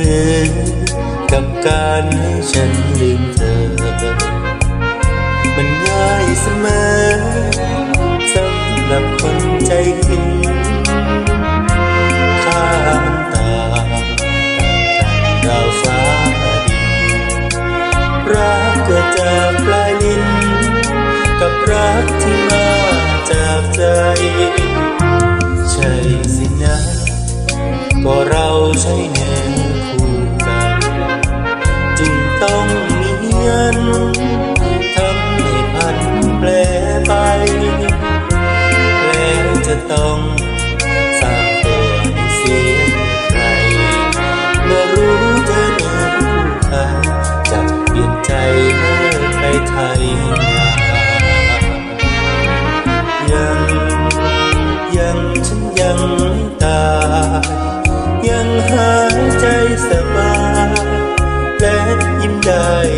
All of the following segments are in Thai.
อกับการให้ฉันลืมเธอ มันง่ายเสมอสำหรับคนใจหินข้ามตาตางกันดาวฟ้าดินรักเกิดจากปลายลิ้น กับรักที่มาจากใจ ใช่สินะก็เราใช่ จึง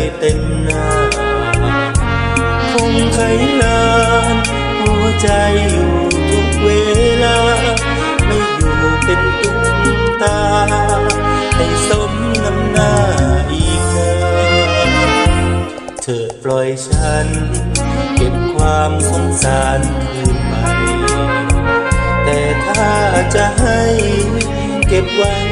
ได้เต็มหน้า คงไขนานหัวใจอยู่ทุกเวลา ไม่อยู่เป็นตุ้มตา ให้สมน้ำหน้าอีกเถิดเธอปล่อยฉัน เก็บความสงสารคืนไป แต่ถ้าจะให้เก็บไว้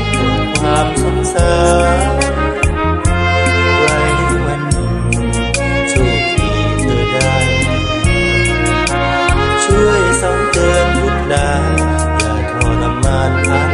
รม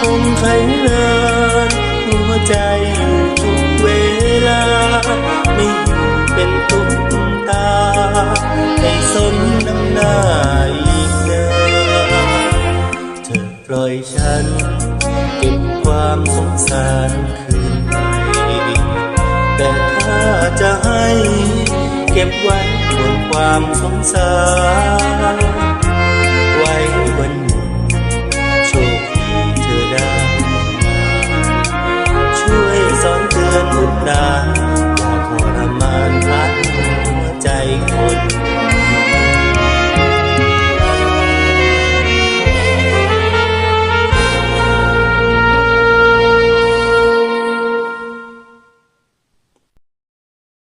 คงไขนานหัวใจอยู่ทุกเวลา ไม่อยู่เป็นตุ๊กตาให้สมน้ำหน้าอีกนานเธอปล่อยฉัน เก็บความสงสารคืนไปแต่ถ้าจะให้ เก็บไว้บนความสงสาร I.